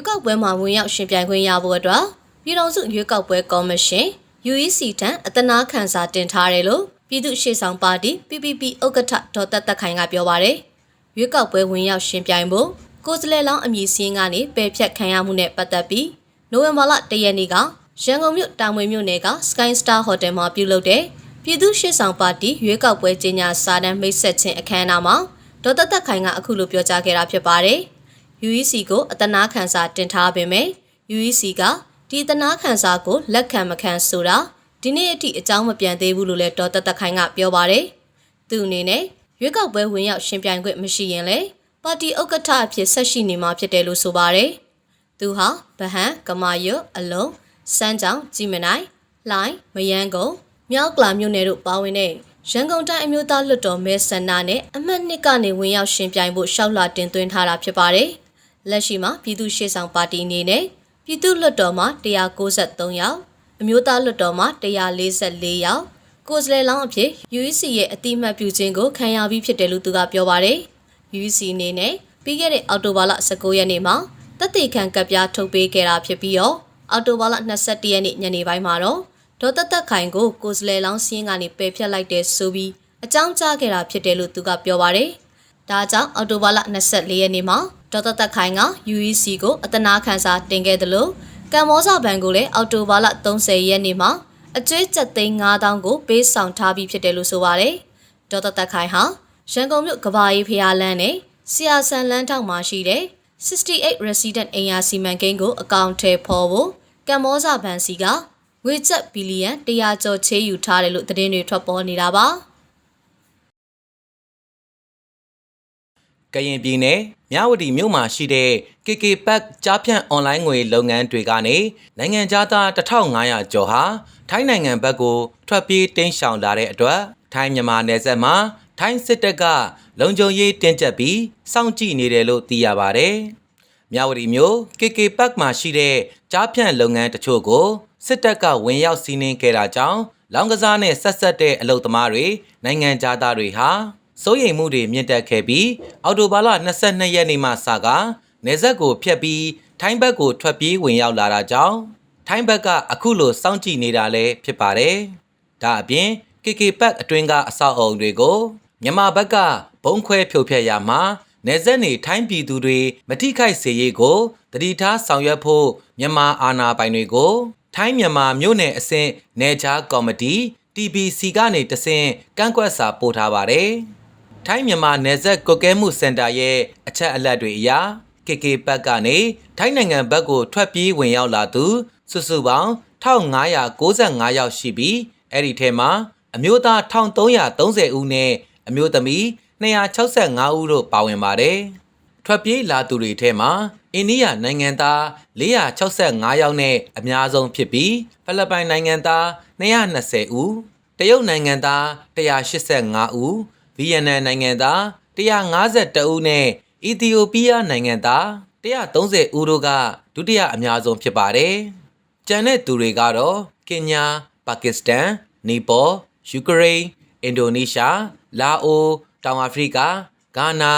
ရွေးကောက်ပွဲမှာဝင်ရောက်ရှင်ပြိုင်ခွင့်ရဖို့အတွက်ပြည်ထောင်စုရွေးကောက်ပွဲကော်မရှင် UEC ထံအတနာခံစာတင်ထားတယ်လို့ပြည်သူ့ရှေ့ဆောင်ပါတီ PPP ဥက္ကဋ္ဌဒေါ်သက်သက်ခိုင်ကပြောပါရယ်ရွေးကောက်ပွဲဝင်ရောက်ရှင်ပြိုင်ဖို့ကိုယ်စားလှယ်လောင်းအမည်စင်းကနေပယ်ဖြတ်ခံရမှုနဲ့ပတ်သက်ပြီးနိုဝင်ဘာလ၁ရက်နေ့ကရန်ကုန်မြို့တာမွေမြို့နယ်က Sky Star Hotel မှာပြုလုပ်တဲ့ပြည်သူ့ရှေ့ဆောင်ပါတီရွေးကောက်ပွဲကြီးညာစာတမ်းမိတ်ဆက်ခြင်းအခမ်းအနားမှာဒေါ်သက်သက်ခိုင်ကအခုလိုပြောကြားခဲ့တာဖြစ်ပါတယ်။ UEC ကိုအတနာခံစာတင်ထားပေမဲ့ UEC ကဒီအတနာခံစာကိုလက်ခံမခံဆိုတာဒီနေ့အထိအကြောင်းမပြန်သေးဘူးလို့လည်းဒေါ်သက်သက်ခိုင်ကပြောပါတယ်။သူအနေနဲ့ရွေးကောက်ပွဲဝင်ရောက်ရှင်ပြိုင်ခွင့်မရှိရင်လေပါတီဥက္ကဋ္ဌအဖြစ်ဆက်ရှိနေမှာဖြစ်တယ်လို့ဆိုပါတယ်။သူဟာဗဟန်ကမာရွတ်အလုံးစမ်းကြောင်ကြည်မနိုင်လှိုင်းမယန်းကုံမြောက်ကလာမြို့နယ်တို့ပါဝင်တဲ့ရန်ကုန်တိုင်းအမျိုးသားလွှတ်တော်မဲဆန္ဒနဲ့အမှတ်နှစ်ကနေဝင်ရောက်ရှင်ပြိုင်ဖို့ရှောက်လာတင်သွင်းထားတာဖြစ်ပါတယ်။ လက်ရှိမှာပြည်သူ့ရှေ့ဆောင်ပါတီအနေနဲ့ပြည်သူ့လွှတ်တော်မှာ193ယောက်အမျိုးသားလွှတ်တော်မှာ144ယောက်ကိုယ်စားလှယ်လောင်းအဖြစ် UEC ရဲ့အတိအမှတ်ပြုခြင်းကိုခံရပြီးဖြစ်တယ်လို့သူကပြောပါတယ်။ UEC အနေနဲ့ပြီးခဲ့တဲ့အောက်တိုဘာလ19ရက်နေ့မှာတက်တေခံကပ်ပြားထုတ်ပေးခဲ့တာဖြစ်ပြီးတော့အောက်တိုဘာလ22ရက်နေ့ညနေပိုင်းမှာတော့ဒေါ်သက်သက်ခိုင်ကိုကိုယ်စားလှယ်လောင်းစင်းကနေပယ်ဖြတ်လိုက်တဲ့ဆိုပြီးအကြောင်းကြားခဲ့တာဖြစ်တယ်လို့သူကပြောပါတယ်။ဒါကြောင့်အော်တိုဘာလ24ရက်နေ့မှာ ဒေါ်သက်သက်ခိုင်က UEC ကိုအတနာခံစာတင်ခဲ့တယ်လို့ကမ္ဘောဇဘဏ်ကိုလည်းအော်တိုဘာလ30ရက်နေ့မှာအကျွေးကျပ်သိန်း9000ကိုပေးဆောင်ထားပြီးဖြစ်တယ်လို့ဆိုပါတယ်။ဒေါ်သက်သက်ခိုင်ဟာရန်ကုန်မြို့ကဘာရီဖျားလန်းနဲ့ဆီယာဆန်လန်းထောက်မှာရှိတဲ့68 resident အိမ်ယာစီမံကိန်းကိုအကောင့်ထဲပေါ်ဖို့ကမ္ဘောဇဘဏ်စီကငွေကျပ်ဘီလီယံ100ကျော်ချေးယူထားတယ်လို့သတင်းတွေထွက်ပေါ်နေတာပါ ကရင်ပြည်နယ်မြဝတီမြို့မှာရှိတဲ့ KK Pack ကြားဖြန့်အွန်လိုင်းငွေလုပ်ငန်းတွေကနေနိုင်ငံသား1500ကျော်ဟာထိုင်းနိုင်ငံဘက်ကိုထွက်ပြေးတင်းရှောင်လာတဲ့အတွက်ထိုင်းမြန်မာနယ်စပ်မှာထိုင်းစစ်တပ်ကလုံခြုံရေးတင်းကျပ်ပြီးစောင့်ကြည့်နေတယ်လို့သိရပါတယ်။မြဝတီမြို့ KK Park မှာရှိတဲ့ကြားဖြန့်လုပ်ငန်းတချို့ကိုစစ်တပ်ကဝင်ရောက်စီးနင်းခဲ့တာကြောင့်လောင်းကစားနဲ့ဆက်ဆက်တဲ့အလုပ်သမားတွေနိုင်ငံသားတွေဟာ စိုးရိမ်မှုတွေမြင့်တက်ခဲ့ပြီးအော်တိုဘာလ22ရက်နေ့မှစကားနေဆက်ကိုဖျက်ပြီးထိုင်းဘက်ကိုထွက်ပြေးဝင်ရောက်လာတာကြောင့်ထိုင်းဘက်ကအခုလိုစောင့်ကြည့်နေတာလည်းဖြစ်ပါတယ်။ဒါအပြင် KK Park အတွင်းကအဆောက်အုံတွေကိုမြန်မာဘက်ကဘုံခွဲဖြိုဖျက်ရမှာနေဆက်နေထိုင်းပြည်သူတွေမထိခိုက်စေရေးကိုတတိထားဆောင်ရွက်ဖို့မြန်မာအာဏာပိုင်တွေကိုထိုင်းမြန်မာမြို့နယ်အဆင့်နယ်ခြားကော်မတီ TBC ကနေတဆင့်ကန့်ကွက်စာပို့ထားပါတယ်။ ထိုင်းမြန်မာနယ်စပ်ကွက်ကဲမှုစင်တာရဲ့အချက်အလက်တွေအရ KK ဘက်ကနေထိုင်းနိုင်ငံဘက်ကိုထွက်ပြေးဝင်ရောက်လာသူစုစုပေါင်း1595ယောက်ရှိပြီးအဲ့ဒီထဲမှာအမျိုးသား1330ဦးနဲ့အမျိုးသမီး265ဦးတို့ပါဝင်ပါတယ်။ထွက်ပြေးလာသူတွေထဲမှာအိန္ဒိယနိုင်ငံသား465ယောက်နဲ့အများဆုံးဖြစ်ပြီးဖိလစ်ပိုင်နိုင်ငံသား220ဦးတရုတ်နိုင်ငံသား185ဦး ဗီယက်နမ်နိုင်ငံသား152ဦးနဲ့အီသီယိုးပီးယားနိုင်ငံသား130ဦးတို့ကဒုတိယအများဆုံးဖြစ်ပါတယ်။ကျန်တဲ့သူတွေကတော့ကင်ညာပါကစ္စတန်နီပေါယူကရိန်းအင်ဒိုနီးရှားလာအိုတောင်အာဖရိကဂါနာ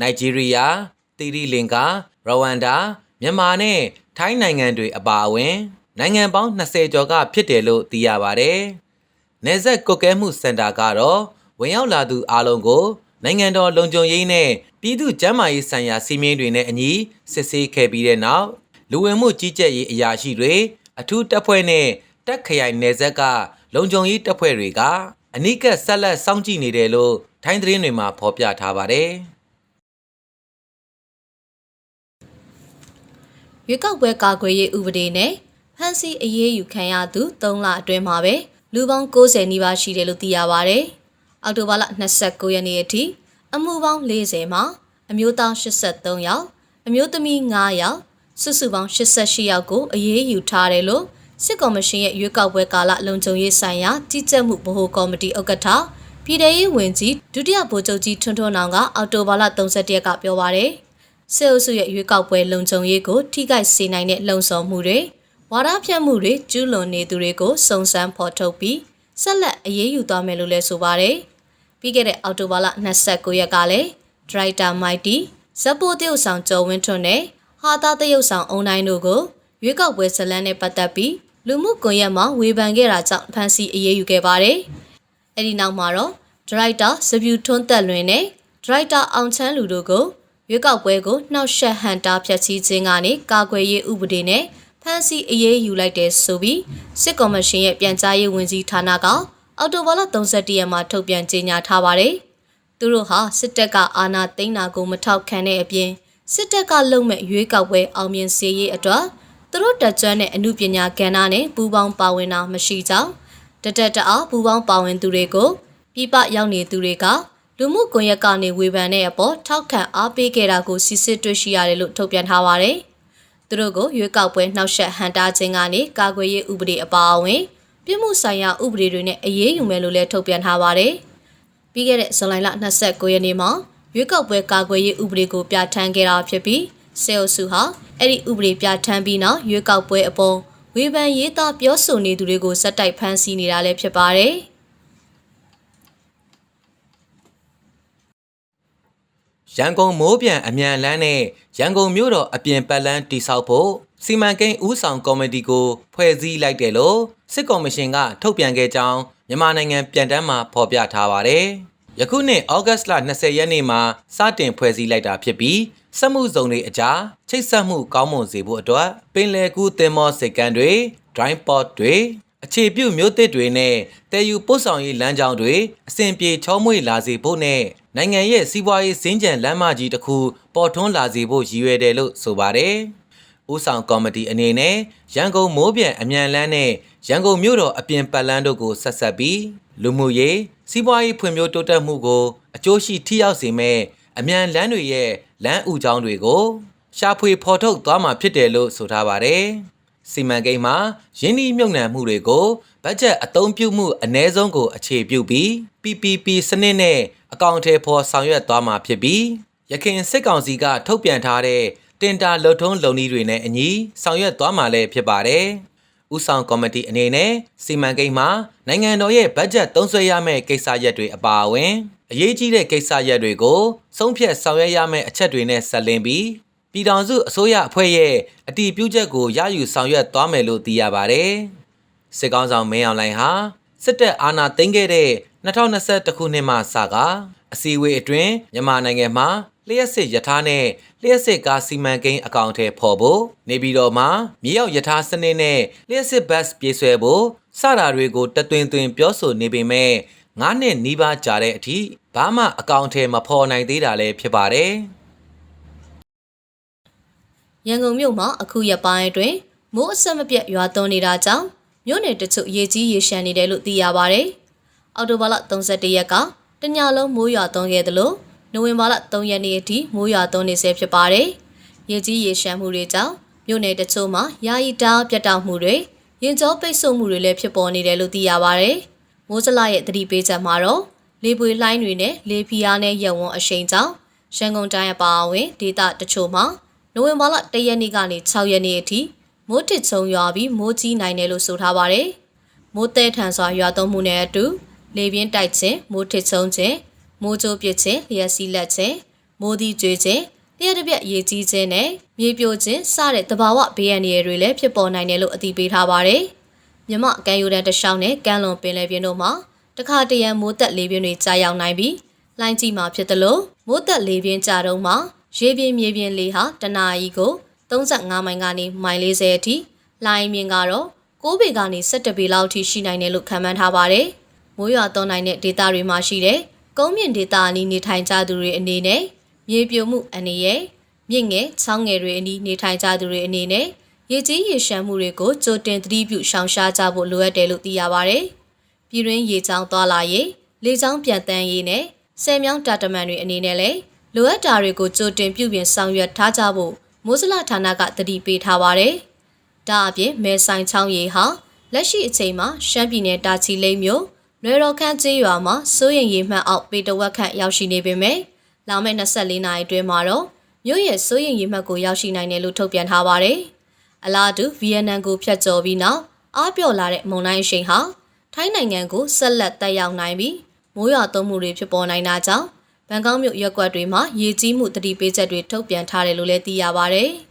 နိုင်ဂျီးရီးယားသီရိလင်္ကာရဝမ်ဒါမြန်မာနဲ့ထိုင်းနိုင်ငံတွေအပါအဝင် နိုင်ငံပေါင်း20ကျော်ကဖြစ်တယ်လို့သိရပါတယ်။နေဆက်ကုတ်ကဲမှုစင်တာကတော့ ဝင်ရောက်လာသူအလုံးကိုနိုင်ငံတော်လုံခြုံရေးနဲ့ပြည်သူ့ကျန်းမာရေးဆိုင်ရာစီမင်းတွေနဲ့အညီစစ်ဆေးခဲ့ပြီးတဲ့နောက်လူဝင်မှုကြီးကြပ်ရေးအရာရှိတွေအထူးတပ်ဖွဲ့နဲ့တပ်ခရိုင်နယ်ဆက်ကလုံခြုံရေးတပ်ဖွဲ့တွေကအနိကဆက်လက်စောင့်ကြည့်နေတယ်လို့ထိုင်းသတင်းတွေမှာဖော်ပြထားပါတယ်။ရွေးကောက်ပွဲကာကွယ်ရေးဥပဒေနဲ့ဖမ်းဆီးအရေးယူခံရသူ3လအတွင်းမှာပဲလူပေါင်း90နီးပါးရှိတယ်လို့သိရပါဗျ။ အောက်တိုဘာလ29ရက်နေ့အထိအမှုပေါင်း40မှာအမျိုးသား83ယောက်အမျိုးသမီး9ယောက်စုစုပေါင်း88ယောက်ကိုအရေးယူထားတယ်လို့စစ်ကော်မရှင်ရဲ့ရွေးကောက်ပွဲကာလလုံခြုံရေးဆိုင်ရာကြီးကြပ်မှုဗဟိုကော်မတီဥက္ကဋ္ဌပြည်ထောင်ရေးဝန်ကြီးဒုတိယဗိုလ်ချုပ်ကြီးထွန်းထွန်းအောင်ကအော်တိုဘာလ31ရက်ကပြောပါရယ်စစ်အုပ်စုရဲ့ရွေးကောက်ပွဲလုံခြုံရေးကိုထိခိုက်စေနိုင်တဲ့လှုံ့ဆော်မှုတွေဝါဒဖြန့်မှုတွေကျူးလွန်နေသူတွေကိုစုံစမ်းဖော်ထုတ်ပြီး ဆက်လက်အရေးယူသွားမယ်လို့လည်းဆိုပါရယ်ပြီးခဲ့တဲ့အောက်တိုဘာလ29ရက်ကလည်းဒရိုက်တာမိုက်တီဇက်ပိုတေးဆောင်ကျော်ဝင်းထွန်းနဲ့ဟာသားတရုတ်ဆောင်အုံတိုင်းတို့ကိုရွေးကောက်ပွဲဇလန်းနဲ့ပတ်သက်ပြီးလူမှုကွန်ရက်မှာဝေဖန်ခဲ့တာကြောင့်ဖမ်းဆီးအရေးယူခဲ့ပါတယ်။အဲဒီနောက်မှာတော့ဒရိုက်တာစပြူထွန်းသက်လွင်နဲ့ဒရိုက်တာအောင်ချမ်းလူတို့ကိုရွေးကောက်ပွဲကိုနှောက်ယှက်ဟန်တာဖျက်ဆီးခြင်းကနေကာကွယ်ရေးဥပဒေနဲ့ ဖမ်းဆီးအရေးယူလိုက်တဲ့ဆိုပြီးစစ်ကော်မရှင်ရဲ့ပြန်ကြားရေးဝန်ကြီးဌာနကအော်တိုဘာလ31ရက်မှာထုတ်ပြန်ကြေညာထားပါတယ်။သူတို့ဟာစစ်တပ်ကအာဏာသိမ်းတာကိုမထောက်ခံတဲ့အပြင်စစ်တပ်ကလုံမဲ့ရွေးကောက်ပွဲအောင်မြင်စေရေးအတွက်သူတို့တက်ကြွတဲ့အမှုပညာကဏ္ဍနဲ့ပူးပေါင်းပါဝင်တာမရှိကြောင်းတတက်တအားပူးပေါင်းပါဝင်သူတွေကိုပြည်ပရောက်နေသူတွေကလူမှုကွန်ရက်ကနေဝေဖန်တဲ့အပေါ်ထောက်ခံအားပေးခဲ့တာကိုစစ်စစ်တွေ့ရှိရတယ်လို့ထုတ်ပြန်ထားပါတယ်။ သူတို့ကိုရွေးကောက်ပွဲနှောက်ယှက်ဟန်တာခြင်းကနေကာကွယ်ရေးဥပဒေအပါအဝင်ပြည်မှုဆိုင်ရာဥပဒေတွေနဲ့အရေးယူမယ်လို့လည်းထုတ်ပြန်ထားပါတယ်။ပြီးခဲ့တဲ့ဇူလိုင်လ29ရက်နေ့မှာရွေးကောက်ပွဲကာကွယ်ရေးဥပဒေကိုပြဋ္ဌာန်းခဲ့တာဖြစ်ပြီးစေအုပ်စုဟာအဲ့ဒီဥပဒေပြဋ္ဌာန်းပြီးနောက်ရွေးကောက်ပွဲအပေါ်ဝေဖန်ရေးသားပြောဆိုနေသူတွေကိုစက်တိုက်ဖမ်းဆီးနေတာလည်းဖြစ်ပါတယ်။ ရန်ကုန်မိုးပြန်အမြန်လန်းနဲ့ရန်ကုန်မြို့တော်အပြင်ပတ်လန်းတိဆောက်ဖို့စီမံကိန်းဦးဆောင်ကော်မတီကိုဖွဲ့စည်းလိုက်တယ်လို့စစ်ကော်မရှင်ကထုတ်ပြန်ခဲ့ကြောင်းမြန်မာနိုင်ငံပြန်တမ်းမှာဖော်ပြထားပါတယ်။ယခုနှစ်ဩဂတ်လ20ရက်နေ့မှာစတင်ဖွဲ့စည်းလိုက်တာဖြစ်ပြီးစက်မှုဇုံတွေအကြားချိတ်ဆက်မှုကောင်းမွန်စေဖို့အတွက်ပင်လယ်ကူးသင်္ဘောစိတ်ကမ်းတွေ dry port တွေအခြေပြုမြို့သစ်တွေနဲ့တည်ယူပို့ဆောင်ရေးလမ်းကြောင်းတွေအဆင်ပြေချောမွေ့လာစေဖို့နဲ့ နိုင်ငံရဲ့စီးပွားရေးစင်ကြံလမ်းမကြီးတစ်ခုပေါ်ထွန်းလာစေဖို့ရည်ရွယ်တယ်လို့ဆိုပါတယ်။ဦးဆောင်ကော်မတီအနေနဲ့ရန်ကုန်မိုးပြန်အမြန်လန်းနဲ့ရန်ကုန်မြို့တော်အပြင်ပတ်လန်းတို့ကိုဆက်ဆက်ပြီးလူမှုရေးစီးပွားရေးဖွံ့ဖြိုးတိုးတက်မှုကိုအကျိုးရှိထိရောက်စေမဲ့အမြန်လန်းတွေရဲ့လမ်းဥကြောင်းတွေကိုရှာဖွေဖော်ထုတ်သွားမှာဖြစ်တယ်လို့ဆိုထားပါတယ်။စီမံကိန်းမှာရင်းနှီးမြှုပ်နှံမှုတွေကို ဘတ်ဂျက်အသုံးပြုမှုအ ਨੇ ဆုံးကိုအခြေပြုပြီး PPP စနစ်နဲ့အကောင့်ထဲပေါ်ဆောင်ရွက်သွားမှာဖြစ်ပြီးရခိုင်စစ်ကောင်စီကထုတ်ပြန်ထားတဲ့တင်တာလှုပ်ထုံးလုံနည်းတွေနဲ့အညီဆောင်ရွက်သွားမှာလည်းဖြစ်ပါတယ်။ဥဆောင်ကော်မတီအနေနဲ့စီမံကိန်းမှာနိုင်ငံတော်ရဲ့ဘတ်ဂျက်သုံးစွဲရမယ့်ကိစ္စရပ်တွေအပါအဝင်အရေးကြီးတဲ့ကိစ္စရပ်တွေကိုဆုံးဖြတ်ဆောင်ရွက်ရမယ့်အချက်တွေနဲ့ဆက်လင်းပြီးပြည်ထောင်စုအစိုးရအဖွဲ့ရဲ့အတည်ပြုချက်ကိုရယူဆောင်ရွက်သွားမယ်လို့သိရပါတယ်။ စစ်ကောင်းဆောင်မင်းအောင်လှိုင်ဟာစစ်တပ်အာဏာသိမ်းခဲ့တဲ့2021ခုနှစ်မှစကအစည်းအဝေးအတွင်းမြန်မာနိုင်ငံမှာလျှက်စစ်ယထာနဲ့လျှက်စစ်ကားစီမံကိန်းအကောင့်ထဲပေါ်ဖို့နေပြည်တော်မှာမြေရောက်ယထာစနစ်နဲ့လျှက်စစ်ဘတ်ပြေးဆွဲဖို့စတာတွေကိုတသွင်သွင်ပြောဆိုနေပေမဲ့ငါးနှစ်နီးပါးကြာတဲ့အထိဘာမှအကောင့်ထဲမဖော်နိုင်သေးတာလည်းဖြစ်ပါတယ်။ရန်ကုန်မြို့မှာအခုရက်ပိုင်းအတွင်းမိုးအဆက်မပြတ်ရွာသွန်းနေတာကြောင့် မြို့နယ်တချို့ရေကြီးရေရှမ်းနေတယ်လို့သိရပါဗျ။အော်တိုဘာလ31ရက်ကတညလုံးမိုးရွာသွန်းခဲ့တယ်လို့နိုဝင်ဘာလ3ရက်နေ့အထိမိုးရွာသွန်းနေဆဲဖြစ်ပါတယ်။ရေကြီးရေရှမ်းမှုတွေကြောင့်မြို့နယ်တချို့မှာယာယီတားပြတ်တောက်မှုတွေရင်ကျောပိတ်ဆို့မှုတွေလည်းဖြစ်ပေါ်နေတယ်လို့သိရပါဗျ။မိုးစလရဲ့သတိပေးချက်မှာတော့လေပွေလှိုင်းတွေနဲ့လေဖီအားနဲ့ရက်ဝန်းအရှိန်ကြောင့်ရန်ကုန်တိုင်းအပါအဝင်ဒေသတချို့မှာနိုဝင်ဘာလ၁ရက်နေ့ကနေ6ရက်နေ့အထိ မိုးတစ်ချုံရွာပြီးမိုးကြီးနိုင်တယ်လို့ဆိုထားပါတယ်။မိုးတဲထန်စွာရွာသွန်းမှုနဲ့အတူလေပြင်းတိုက်ခြင်းမိုးတစ်ချုံခြင်းမိုးကြိုးပစ်ခြင်းလျှက်စီးလက်ခြင်းမိုးသီးကျွေးခြင်းလျှက်တစ်ပြက်ရေကြီးခြင်းနဲ့မြေပြိုခြင်းစတဲ့သဘာဝဘေးအန္တရာယ်တွေလည်းဖြစ်ပေါ်နိုင်တယ်လို့အသိပေးထားပါတယ်။မြမကံယူတန်းတလျှောက်နဲ့ကမ်းလွန်ပင်လယ်ပြင်တို့မှာတခါတရံမိုးသက်လေပြင်းတွေကြာရောက်နိုင်ပြီးလိုင်းကြီးမှာဖြစ်တယ်လို့မိုးသက်လေပြင်းကြာတော့မှာရေပြင်းမြေပြင်းလေဟာတနာရီကို 35မိုင်ကနေမိုင်40အထိလိုင်းမြင့်ကတော့6ပေကနေ17ပေလောက်အထိရှိနိုင်တယ်လို့ခန့်မှန်းထားပါတယ်။မိုးရွာသွန်းနိုင်တဲ့ဒေသတွေမှာရှိတဲ့ကုန်းမြင့်ဒေသအနီးနေထိုင်ကြသူတွေအနေနဲ့မြေပြိုမှုအနေရဲ့မြင့်ငယ်ချောင်းငယ်တွေအနီးနေထိုင်ကြသူတွေအနေနဲ့ရေကြီးရေရှမ်းမှုတွေကိုကြိုတင်သတိပြုရှောင်ရှားကြဖို့လိုအပ်တယ်လို့သိရပါတယ်။ပြည်တွင်းရေချောင်းသွားလာရေးလေချောင်းပြန်တန်းရေးနဲ့ဆယ်မြောင်းတာတမန်တွေအနေနဲ့လည်းလိုအပ်တာတွေကိုကြိုတင်ပြုပြင်ဆောင်ရွက်ထားကြဖို့ မိုးစလဌာနကတတိပေးထားပါတယ်။ဒါအပြင်မဲဆိုင်ချောင်းရီဟာလက်ရှိအချိန်မှာရှမ်းပြည်နယ်တာချီလိမ့်မြို့လွယ်တော်ခန့်ကျေးရွာမှာစိုးရင်ရီမှတ်အောက်ပေတဝက်ခန့်ရောက်ရှိနေပေမဲ့လာမယ့်24နာရီအတွင်းမှာတော့မြို့ရဲ့စိုးရင်ရီမှတ်ကိုရောက်ရှိနိုင်တယ်လို့ထုတ်ပြန်ထားပါတယ်။အလားတူဗီယက်နမ်ကိုဖျက်ကျော်ပြီးနောက်အားပြော့လာတဲ့မုန်တိုင်းရှိန်ဟာထိုင်းနိုင်ငံကိုဆက်လက်တက်ရောက်နိုင်ပြီးမိုးရွာသွန်းမှုတွေဖြစ်ပေါ်နိုင်တာကြောင့် ဘန်ကောက်မြို့ရက်ကွက်တွေမှာရေကြီးမှုတတိပေးချက်တွေထုတ်ပြန်ထားတယ်လို့လည်းသိရပါဗျ။